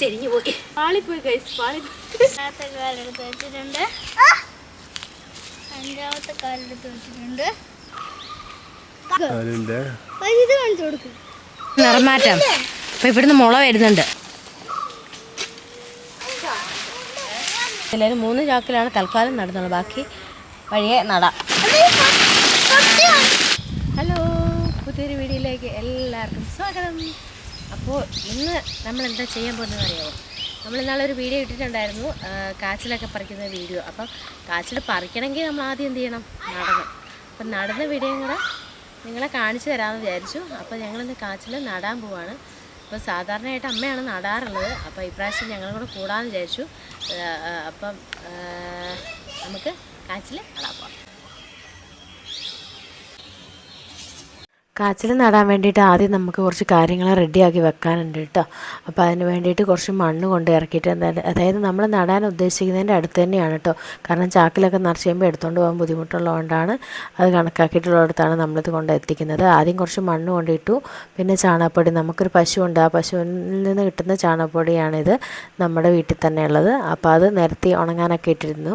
ചെരിഞ്ഞു പോയി പാളിപ്പോയി കൈസ് പാളി. രണ്ടാമത്തെ കാലെടുത്ത് വെച്ചിട്ടുണ്ട്. അഞ്ചാമത്തെ കാലെടുത്ത് വെച്ചിട്ടുണ്ട്. അതിന്റെ അപ്പൊ ഇത് കാണിച്ചു കൊടുക്കും. നിറമാറ്റം. അപ്പൊ ഇവിടുന്ന് മുള വരുന്നുണ്ട്. എല്ലാവരും മൂന്ന് ചാക്കിലാണ് തൽക്കാലം നടന്നത്. ബാക്കി വഴിയെ നടാം. ഹലോ പുതിയൊരു വീഡിയോയിലേക്ക് എല്ലാവർക്കും സ്വാഗതം. അപ്പോൾ ഇന്ന് നമ്മൾ എന്താ ചെയ്യാൻ പോകുന്നത് അറിയാമോ നമ്മൾ ഇന്നാളെ ഒരു വീഡിയോ ഇട്ടിട്ടുണ്ടായിരുന്നു. കാച്ചിലൊക്കെ പറിക്കുന്ന വീഡിയോ അപ്പം കാച്ചിൽ പറിക്കണമെങ്കിൽ നമ്മൾ ആദ്യം എന്ത് ചെയ്യണം? നടണം. അപ്പം നടന്ന വീഡിയോയും കൂടെ നിങ്ങളെ കാണിച്ചു തരാമെന്ന് വിചാരിച്ചു. അപ്പോൾ ഞങ്ങളിന്ന് കാച്ചിൽ നടാൻ പോവാണ്. അപ്പോൾ സാധാരണയായിട്ട് അമ്മയാണ് നടാറുള്ളത്. അപ്പോൾ ഇപ്രാവശ്യം ഞങ്ങളും കൂടെ കൂടാമെന്ന് വിചാരിച്ചു. അപ്പം നമുക്ക് കാച്ചിൽ നടാൻ പോവാം. കാച്ചിൽ നടാൻ വേണ്ടിയിട്ട് ആദ്യം നമുക്ക് കുറച്ച് കാര്യങ്ങൾ റെഡിയാക്കി വെക്കാനുണ്ട് കേട്ടോ. അപ്പോൾ അതിന് വേണ്ടിയിട്ട് കുറച്ച് മണ്ണ് കൊണ്ട് ഇറക്കിയിട്ട് എന്തായാലും അതായത് നമ്മൾ നടാൻ ഉദ്ദേശിക്കുന്നതിന്റെ അടുത്ത് തന്നെയാണ് കേട്ടോ. കാരണം ചാക്കിലൊക്കെ നിറച്ച് കഴിയുമ്പോൾ എടുത്തുകൊണ്ട് പോകാൻ ബുദ്ധിമുട്ടുള്ളതുകൊണ്ടാണ് അത് കണക്കാക്കിയിട്ടുള്ള അടുത്താണ് നമ്മളിത് കൊണ്ട് എത്തിക്കുന്നത്. ആദ്യം കുറച്ച് മണ്ണ് കൊണ്ടിട്ടു പിന്നെ ചാണകപ്പൊടി നമുക്കൊരു പശുവുണ്ട്. ആ പശുവിൽ നിന്ന് കിട്ടുന്ന ചാണകപ്പൊടിയാണിത് നമ്മുടെ വീട്ടിൽ തന്നെ ഉള്ളത് അപ്പോൾ അത് നിരത്തി ഉണങ്ങാനൊക്കെ ഇട്ടിരുന്നു.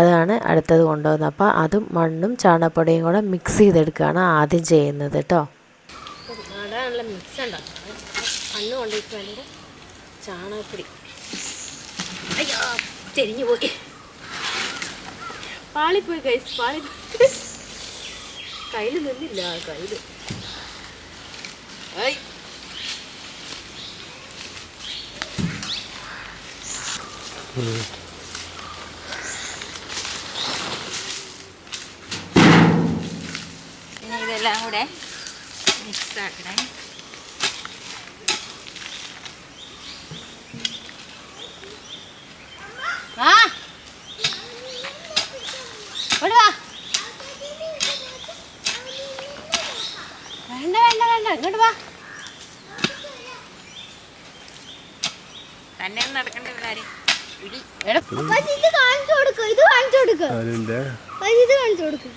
അതാണ് അടുത്തത് കൊണ്ടുവന്നത്. അപ്പോൾ അതും മണ്ണും ചാണകപ്പൊടിയും കൂടെ മിക്സ് ചെയ്തെടുക്കുകയാണ് ആദ്യം ചെയ്യുന്നത് കേട്ടോ. നടാനുള്ള മിക്സ് ഉണ്ടാക്കുന്നത് അന്ന് കൊണ്ടിട്ട് ചാണകപ്പൊടി. അയ്യോ ചെരിഞ്ഞു പോയി. പാളിപ്പോയി കൈസ് പാളി. കയ്യിൽ നിന്നില്ല കയ്യിൽ ഇതെല്ലാം കൂടെ മിക്സ് ആക്കണേ. ആ. വാ. വേണ്ട വേണ്ട വേണ്ട. ഇങ്ങോട്ട് വാ. തന്നെ നടക്കേണ്ട കാര്യം. ഇത് കാണിച്ചു കൊടുക്കും. ഇത് കാണിച്ചു കൊടുക്കും. ഇത് കാണിച്ചു കൊടുക്കും.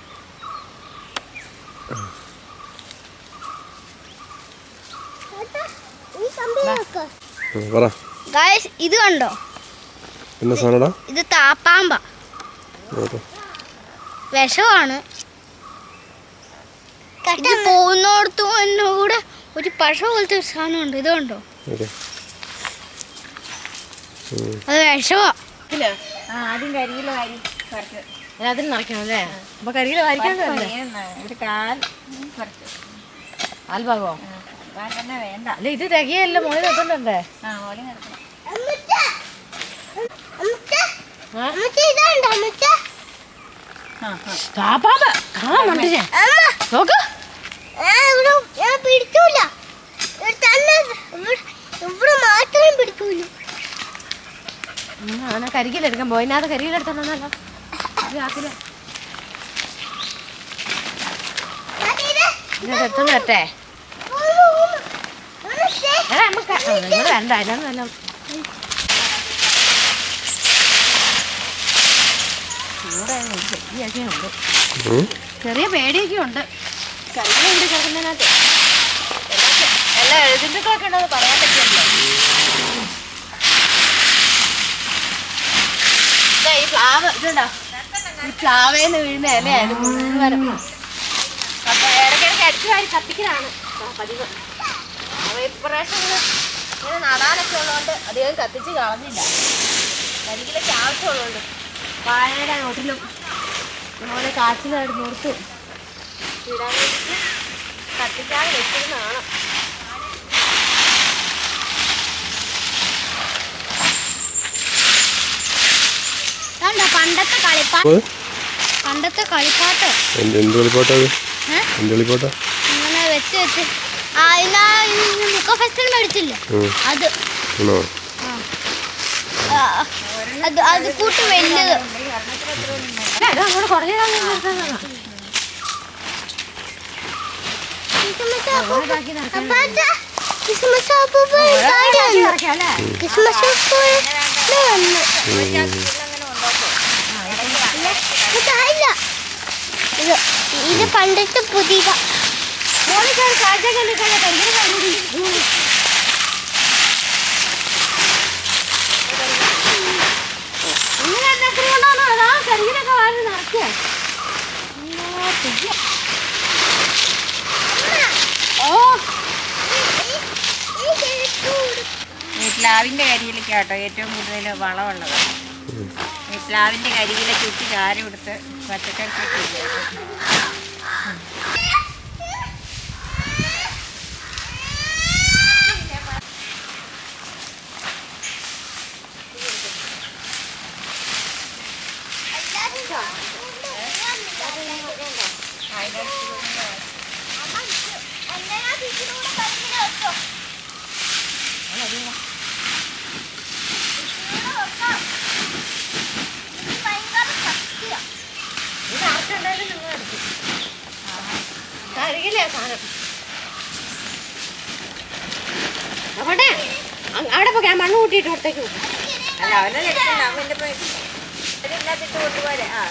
ഇത് കണ്ടോ? എന്നാ സാധനടാ? ഇത് താപ്പാമ്പ. വിഷമാണ്. ഇത് പോകുന്നിടത്തും എന്നെ കൂടെ ഒരു പശ പോലത്തെ ഒരു സാധനമുണ്ട്. ഇത് കണ്ടോ? ഓക്കെ. അത് വിഷമാ ആ ആദ്യം കരിയില വാരി അതിന് നിറയ്ക്കണം അല്ലേ? അപ്പൊ കരിയില വാരിക്കാൻ? ഒരു കാൽ വേണ്ട. അല്ല ഇത് തികയല്ല? മോളിൽ വെക്കണ്ടേ? ആ ഓലി കിടക്കണം ആ? ഇതുണ്ടോ അമ്മച്ച? ആ ആ കാപ്പാമ്പ് ഞാൻ അമ്മ, നോക്ക്. ആ, ഇവിടെ ഞാൻ പിടിച്ചൂല. ഇവിടെ തന്നെ ഇവിടെ ഇവിടെ മാത്രം പിടിക്കൂല അവനെ കരികിലെടുക്കാൻ പോയിനാഥ കരികിലെടുത്തോണ്ടല്ലോ ഇതിനകത്ത് എടുത്തോണ്ട് വരട്ടെ. വേണ്ട അതിനാണ് ചെറിയ പേടിയൊക്കെ ഉണ്ട് ാണ് കിടക്കുന്നതിനകത്ത് എല്ലാ എഴുതിന്റെയൊക്കെ ഉണ്ടോ പറയാൻ പറ്റിയല്ലോ ദേ, ഈ പ്ലാവ് ഇതുണ്ടോ? ഈ പ്ലാവേന്ന് വീഴുന്ന ഇലയാണ് മുഴുവനും. അപ്പൊ ഇടയ്ക്കിടയ്ക്ക് അടിച്ചു വാരി കത്തിക്കലാണ്. ആ, പതിവ്. അപ്പൊ ഇപ്രാവശ്യം ഇങ്ങനെ നടാനൊക്കെ ഉള്ളതുകൊണ്ട് അധികം കത്തിച്ച് കളഞ്ഞില്ല. കരികിലൊക്കെ ആവശ്യമുള്ളതുകൊണ്ട്. വാഴയുടെ നോട്ടിലും അതുപോലെ കാച്ചിലായിട്ട് നിർത്തും ഇടാൻ വേണ്ടിയിട്ട് കത്തിക്കാതെ വെച്ചിരുന്നതാണ് പണ്ടത്തെ കളിപ്പാട്ട് പണ്ടത്തെ കളിപ്പാട്ട്? എന്ത്? എന്ത് ഇങ്ങനെ വെച്ച് വെച്ച് ആ ഇന്നാ മുക്ക ഫെസ്റ്റിൽ മേടിച്ചില്ലേ? അത്. ആണോ? അത് അത് കൂട്ട് വലുത് അങ്ങോട്ട് കുറേ കാലം നിർത്താനാണ് വിപ്ലാവിന്റെ ഈ കരിയിലൊക്കെ ഏറ്റവും കൂടുതൽ വളമുള്ളത്. ഈ കരിയിലെ ചുറ്റി ചാരം എടുത്ത് പച്ചക്കറി അവിടെ പോകാൻ അവിടെ പോയി മണ്ണ് കൂട്ടിയിട്ട് അവിടത്തേക്ക് പോകും അല്ല അവനെ കൊണ്ടുപോരെ. ആ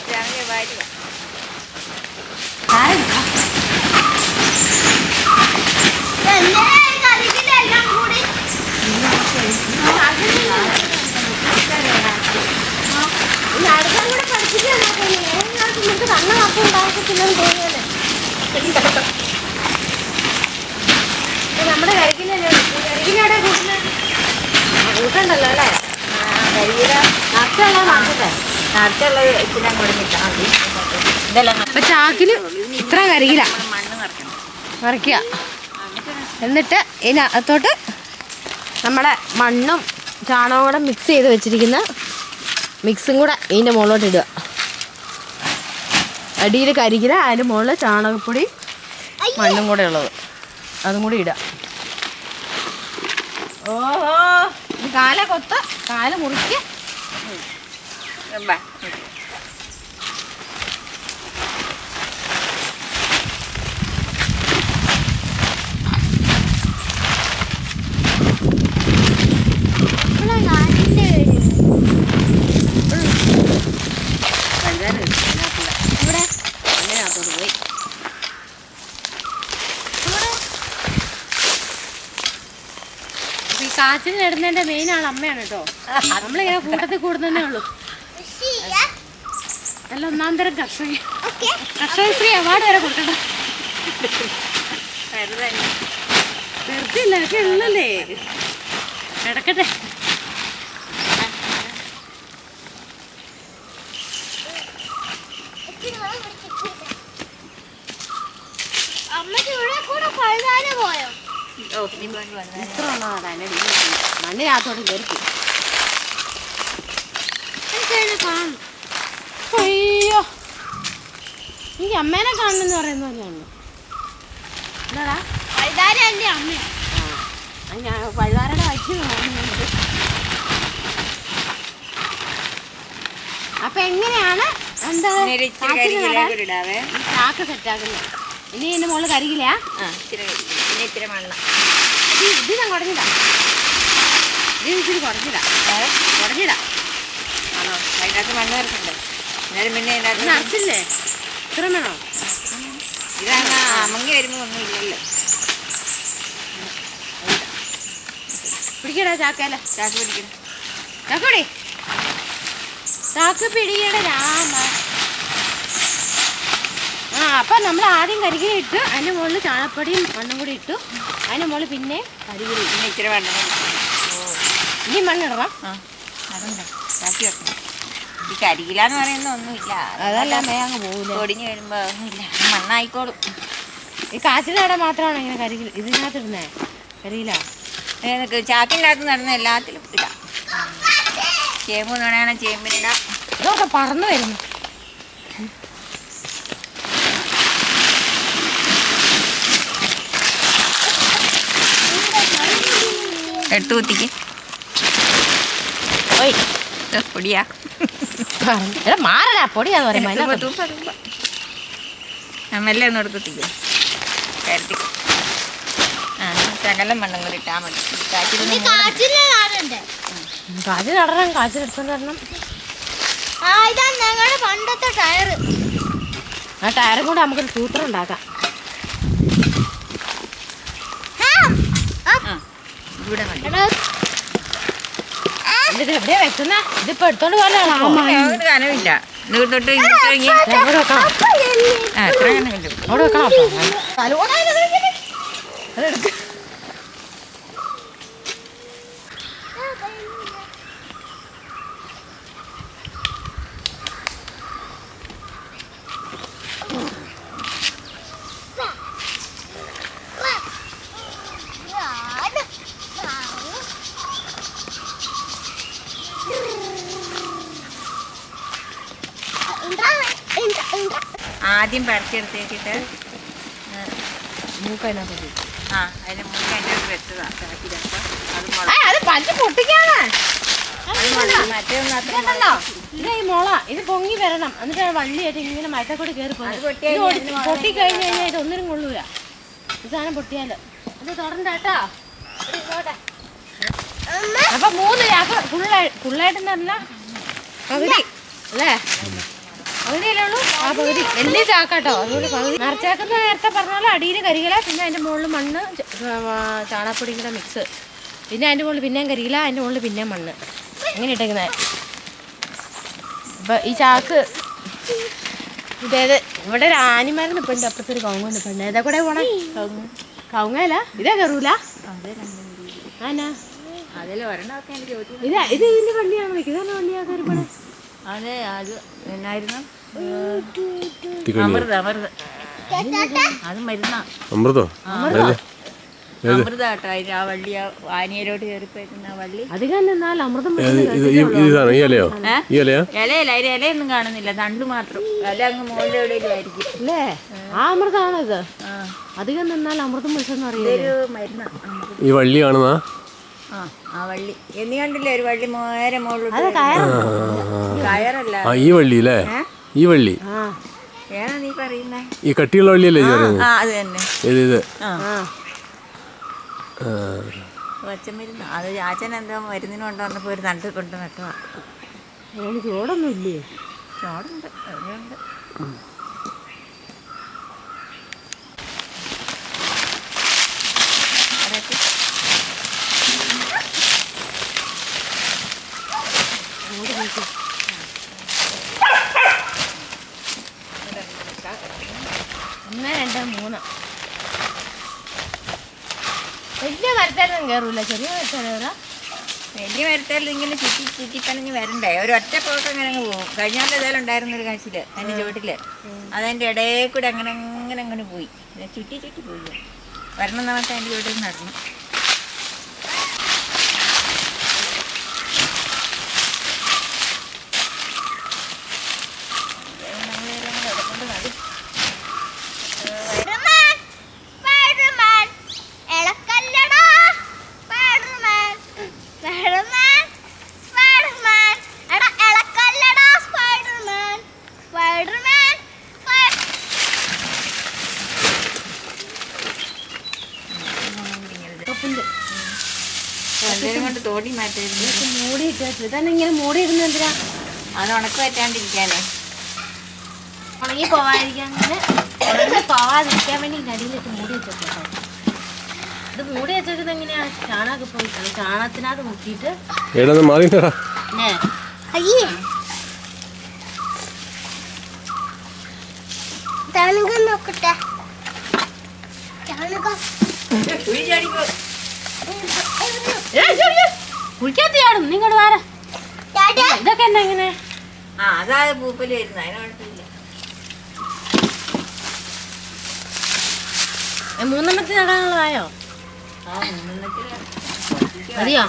വാരുക കൂടി പഠിപ്പിക്കാൻ നിങ്ങൾക്ക് ഉണ്ടാക്കത്തില്ലെന്ന് നമ്മുടെ കരിക്കിനല്ലേ കൂട്ടുന്നത് കൂട്ടണ്ടല്ലോ അല്ലേ? കരിയില നഷ്ടമുള്ള മാറ്റത്തെ? ഇച്ചിരി മതി. ഇതെല്ലാം അപ്പൊ ചാക്കിൽ ഇത്ര കരികില. മണ്ണ് നിറയ്ക്കണം. നിറയ്ക്കുക. എന്നിട്ട് ഇതിനകത്തോട്ട് നമ്മുടെ മണ്ണും ചാണകവും കൂടെ മിക്സ് ചെയ്ത് വെച്ചിരിക്കുന്ന മിക്സും കൂടെ ഇതിന്റെ മുകളിലോട്ട് ഇടുക. അടിയിൽ കരികില അതിന്റെ മുകളിൽ ചാണകപ്പൊടി മണ്ണും കൂടെ ഉള്ളത്. അതും കൂടി ഇടുക. ഓഹോ. കാല കൊത്ത് കാല മുറിക്കുക ബാ. കാച്ചിൽ ഇടുന്നതിന്റെ മെയിൻ ആൾ അമ്മയാണ് കേട്ടോ. നമ്മളിങ്ങനെ കൂട്ടത്തിൽ കൂടുന്നതന്നെ ഉള്ളൂ. നല്ല ഒന്നാം തരം കർഷക കർഷകശ്രീ അവാർഡ് വരെ കൊടുക്കണം. വെറുതെ ഇല്ല ഒക്കെ ഉള്ളല്ലേ? കിടക്കട്ടെ ഇത്ര മണ്ണിനകത്തോട്ട് കയറി കാണും അയ്യോ എനിക്ക് അമ്മേനെ കാണണമെന്ന് പറയുന്ന പോലെയാണ് എന്താടാ? ഞാൻ അപ്പൊ എങ്ങനെയാണ് എന്താ ഇനി എന്റെ മോൾ ചാക്ക് സെറ്റാക്കുന്നത് ഇനി കരികില്ല? ഇച്ചിരി മണ്ണ് ഇത് ഞാൻ കുടഞ്ഞിടാം ഇത് ഇച്ചിരി കുടഞ്ഞിടാം കുടഞ്ഞിടാം ആണോ? അതിനകത്ത് മണ്ണ് നിറക്കണ്ടേ എന്നാലും പിന്നെ നിറച്ചില്ലേ ഇത്ര വേണോ ഇതാണ് അമങ്ങി വരുമ്പോൾ ഒന്നും ഇല്ലല്ലോ. പിടിക്കടാ ചാക്കേല. ചാക്ക് പിടിക്കണ ചാക്കോടി. ചാക്ക് പിടിക്കട രാമ. ആ അപ്പം നമ്മൾ ആദ്യം കരികിരി ഇട്ട് അതിന്റെ മുകളിൽ ചാണപ്പൊടിയും മണ്ണും കൂടി ഇട്ടു. അതിന്റെ മുകളിൽ പിന്നെ കരികിരി പിന്നെ ഇച്ചിരി വേണ്ട ഇനി മണ്ണിടണം. ആ അതുണ്ട്. ചാക്കി വെക്കണം. ഈ കരിയിലാന്ന് പറയുന്ന ഒന്നുമില്ല. അതെല്ലാം വേഗം പോകില്ല പൊടിഞ്ഞ് വരുമ്പോ മണ്ണായിക്കോളും. ഈ കാച്ചിലവിടെ മാത്രമാണ് ഇങ്ങനെ കരികിൽ ഇതിനകത്ത് ഇടുന്നേ കരിയില ചാക്കിന്റെ ചാക്കിനകത്ത് നടന്ന എല്ലാത്തിലും ഇടാം. ചേമ്പ് വേണമെങ്കിൽ ചേമ്പിനിടാം ഇതൊക്കെ പറന്നു വരുന്നു. എടുത്തു കുത്തിക്ക്. പൊടിയാ. എടാ മാറടാ പൊടിയാന്ന് പറയുമ്പോ മെല്ലെ ഒന്ന് എടുത്ത് കരുതി ആ ശകലം മണ്ണും കൂടി ഇട്ടാൽ മതി. കാച്ചിൽ നടണം കാച്ചിൽ എടുത്തോണ്ട് വരണം. ഇതാ ഞങ്ങളുടെ പണ്ടത്തെ ടയർ. ആ ടയറും കൂടെ നമുക്കൊരു സൂത്രം ഉണ്ടാക്കാം. ഇവിടെ ഇത് എവിടെയാ വെക്കുന്ന ഇതിപ്പോ എടുത്തോണ്ട് പോലെ കനവില്ല തൊട്ട് അവിടെ വെക്കണം ആ എത്ര കനവില്ല അവിടെ വെക്കണം അപ്പൊ തലോടാ അതെടുക്ക് ആദ്യം പറിച്ചെടുത്തേക്കിട്ട് മൂക്കതിനകത്ത് ആ. അതിന് മുന്നേ എന്റെ അടുത്ത് വെച്ചതാ ചാക്കിലപ്പം അത് മുള അത് പഞ്ച് പൊട്ടിക്കാണ്. അത് മുള ഇത് പൊങ്ങി വരണം. എന്നിട്ട് ആ വള്ളിയായിട്ട് ഇങ്ങനെ മരത്തക്കൂടി കയറി അത് പോകും പൊട്ടി കഴിഞ്ഞ് കഴിഞ്ഞാൽ ഇത് ഒന്നിനും കൊള്ളൂല. ഈ സാധനം പൊട്ടിയാൽ. ഇത് ഇത് ഇങ്ങോട്ടെ. അപ്പൊ മൂന്ന് അപ്പൊ ഫുള്ളായി ഫുള്ളായിട്ട് പറഞ്ഞ പകുതി. അല്ലേ? പകുതിയല്ലേ ഉള്ളൂ? ആ പകുതി. വലിയ ചാക്കാട്ടോ. അതുകൊണ്ട് പകുതി. നിറച്ചാക്കുന്ന നേരത്തെ പറഞ്ഞ പോലെ അടിയിൽ കരികില പിന്നെ അതിന്റെ മുകളിൽ മണ്ണ് ചാണാപ്പൊടി ചാണകപ്പൊടിയും കൂടെ മിക്സ് പിന്നെ അതിന്റെ മുകളിൽ പിന്നെയും കരികില അതിന്റെ മുകളിൽ പിന്നെയും മണ്ണ്. അങ്ങനെ ഇട്ടേക്കുന്നത് അപ്പം ഈ ചാക്ക് ഇതേത് ഇവിടെ ഒരു ആനിമരം നിൽപ്പുണ്ട് അപ്പുറത്ത് ഒരു കവുങ്ങ് നിൽപ്പുണ്ട് ഏതാ കൂടെ പോണേ? കവുങ്ങല്ല ഇതേ കയറൂല ആനാ. ഇതാ ഇത് ഇതിന്റെ വണ്ടിയാണ് ഇതന്നെ വണ്ടിയാ കയറി പോണേ അതെ അത് എന്നായിരുന്നു? തിക്കണി അമൃത അമൃത. അത് മരുന്നാ. അമൃതോ? ഏത്? അമൃത കേട്ടോ അതിന് ആ വള്ളി ആ വാനിയലോട്ട് കയറിപ്പോയിരുന്ന ആ വള്ളി. അധികം നിന്നാൽ അമൃതം ഏത് ഇത് ഈ ഇലയോ? ഈ ഇലയാ? ഇലയില്ല അതിന് ഇലയൊന്നും കാണുന്നില്ല തണ്ട് മാത്രം. ഇല അങ്ങ് മുകളിൽ എവിടെയെങ്കിലും ആയിരിക്കും. അല്ലേ? ആ അമൃതമാണോ ഇത് അധികം നിന്നാൽ അമൃതം മരുന്നാ ഈ വള്ളി കാണുന്ന? ആ ആ വള്ളി. എന്നീ കണ്ടില്ലേ ഒരു വള്ളി നേരെ വരുന്നത്? കയറല്ല. ആ ഈ വള്ളി അല്ലേ ഈ വള്ളി. ആ. ഏതാ നീ പറയുന്നേ? ഈ കട്ടിയുള്ള വള്ളിയല്ലേ ഈ പറയുന്നത് ആ അത് തന്നെ. ഇത് ഇത്? ആ. പച്ചമരുന്ന്. അത് ചാച്ചൻ എന്തോ മരുന്നിന് കൊണ്ടുവന്നപ്പോൾ ഒരു തണ്ട് കൊണ്ട് നട്ടതാ അതിന് ചൂടൊന്നും ഇല്ലേ? ചോടുണ്ട്. എവിടെയുണ്ട് ഒന്ന് രണ്ട് മൂന്ന്. വലിയ മരത്തേലൊന്നും കയറൂല ചെറിയ മരത്തേല വലിയ മരത്തേൽ ഇങ്ങനെ ചുറ്റി ചുറ്റിപ്പനഞ്ഞ് വരണ്ടേ? ഒരു ഒറ്റ പോക്ക് അങ്ങനെ അങ്ങ് പോകും കഴിഞ്ഞാൽ ഏതായാലും ഉണ്ടായിരുന്ന ഒരു കാശിൽ അതിന്റെ ചുവട്ടിൽ. അതെന്റെ ഇടയിൽ കൂടെ അങ്ങനെ അങ്ങനെ അങ്ങനെ പോയി. ചുറ്റി ചുറ്റി പോയി. വരണം നമുക്ക് അതിന്റെ ചുവട്ടിൽ നടണം കൊണ്ട് തോടി മാറ്റായിരുന്നു മൂടി ഇട്ടു ഇതന്നെ ഇങ്ങനെ മൂടി ഇടുന്ന എന്തിനാ? അത് ഉണക്ക് പറ്റാണ്ടിരിക്കാനേ ഉണങ്ങി പോവാതിരിക്കാൻ ഉണങ്ങി പോവാതിരിക്കാൻ വേണ്ടി അടിയിലിട്ട് മൂടി വെച്ചോ ഇത് മൂടി വെച്ചേക്കുന്നത് എങ്ങനെയാ? ചാണകമൊക്കെ പോയി. ചാണകത്തിനകത്ത് മുക്കിയിട്ട്. മാറിയിട്ടാ പിന്നെ അയ്യേ. ചാണകം നോക്കട്ടെ. ചാണകം കുളിക്കാത്ത ചാടും. നിങ്ങോട്ട് വാര. ചേട്ടാ ഇതൊക്കെ എന്നാ ഇങ്ങനെ? ആ അതാ പൂപ്പൽ വരുന്നത്. അതിന് കുഴപ്പമില്ല. മൂന്നെണ്ണത്തിന് നടാനുള്ളതായോ മതിയോ?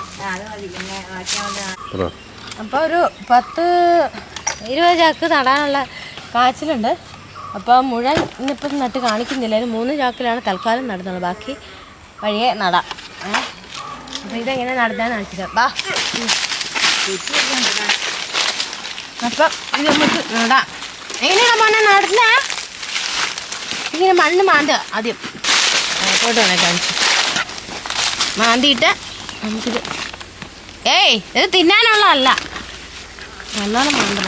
അപ്പോൾ ഒരു പത്ത് ഇരുപത് ചാക്ക് നടാനുള്ള കാച്ചിലുണ്ട്. അപ്പോൾ മുഴുവൻ ഇന്നിപ്പം നട്ട് കാണിക്കുന്നില്ല. മൂന്ന് ചാക്കിലാണ് തൽക്കാലം നടുന്നുള്ളൂ. ബാക്കി വഴിയെ നടാം. അപ്പോൾ ഇതെങ്ങനെ നടത്താൻ കാണിച്ചില്ല ബാ. അപ്പം ഇത് നമുക്ക് നടാം. എങ്ങനെയാണ് മോനെ നടുന്നേ? ഇങ്ങനെ മണ്ണ് മാന്തുക ആദ്യം. ഫോട്ടോ വേണേ കാണിച്ചു. മാന്തിയിട്ട് നമുക്കിത് ഏയ് ഇത് തിന്നാനുള്ളതല്ല. നല്ലോണം മണ്ണ്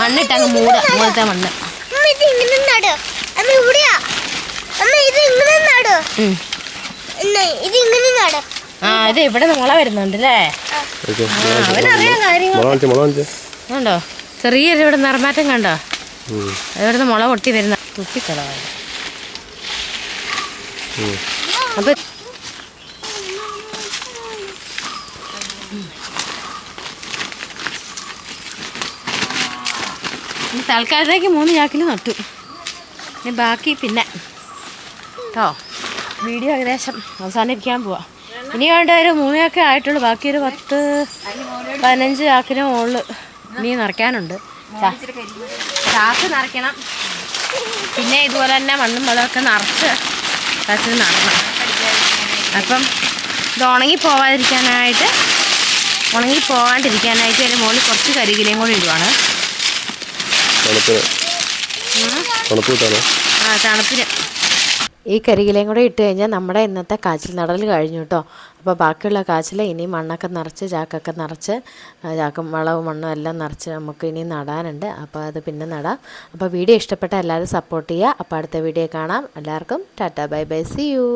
മണ്ണിട്ട് അങ്ങ് മൂട മുകളത്തെ മണ്ണ്. ഇത് ഇങ്ങനെ നടുക അമ്മ ഇവിടെയാ. അമ്മ ഇത് ഇങ്ങനെ നടു. ആ ഇത് ഇവിടെ നമ്മളെ വരുന്നുണ്ട് അല്ലേ അവനറിയാം കാര്യങ്ങൾ ചെറിയൊരു ഇവിടെ നിറമാറ്റം കണ്ടോ? ഇവിടുന്ന് മുള പൊട്ടി വരുന്ന തുപ്പിക്കളവാണ്. അപ്പൊ തൽക്കാലത്തേക്ക് മൂന്ന് ചാക്കിൽ നട്ടു. ഇനി ബാക്കി പിന്നെ കേട്ടോ വീഡിയോ ഏകദേശം അവസാനിപ്പിക്കാൻ പോവാ. ഇനി വേണ്ട ഒരു മൂന്നൊക്കെ ആയിട്ടുള്ളൂ. ബാക്കി ഒരു പത്ത് പതിനഞ്ച് ചാക്കിന് മുകളിൽ ഇനി നിറയ്ക്കാനുണ്ട്. ചാക്ക് നിറയ്ക്കണം. പിന്നെ ഇതുപോലെ തന്നെ മണ്ണും വെള്ളമൊക്കെ നിറച്ച് കച്ചിൽ നടണം അപ്പം ഇത് ഉണങ്ങി പോവാതിരിക്കാനായിട്ട് ഉണങ്ങി പോകാണ്ടിരിക്കാനായിട്ട് അതിന്റെ മുകളിൽ കുറച്ച് കരികിലയും കൂടി ഇടുവാണ്. ആ തണുപ്പിന്. ഈ കരികിലയും കൂടെ ഇട്ട് കഴിഞ്ഞാൽ നമ്മുടെ ഇന്നത്തെ കാച്ചിൽ നടൽ കഴിഞ്ഞു കേട്ടോ അപ്പോൾ ബാക്കിയുള്ള കാച്ചിൽ ഇനി മണ്ണൊക്കെ നിറച്ച് ചാക്കൊക്കെ നിറച്ച് ചാക്കും വളവും മണ്ണും എല്ലാം നിറച്ച് നമുക്ക് ഇനി നടാനുണ്ട്. അപ്പോൾ അത് പിന്നെ നടാം. അപ്പോൾ വീഡിയോ ഇഷ്ടപ്പെട്ട എല്ലാവരും സപ്പോർട്ട് ചെയ്യുക അപ്പോൾ അടുത്ത വീഡിയോ കാണാം. എല്ലാവർക്കും tata bye bye see you.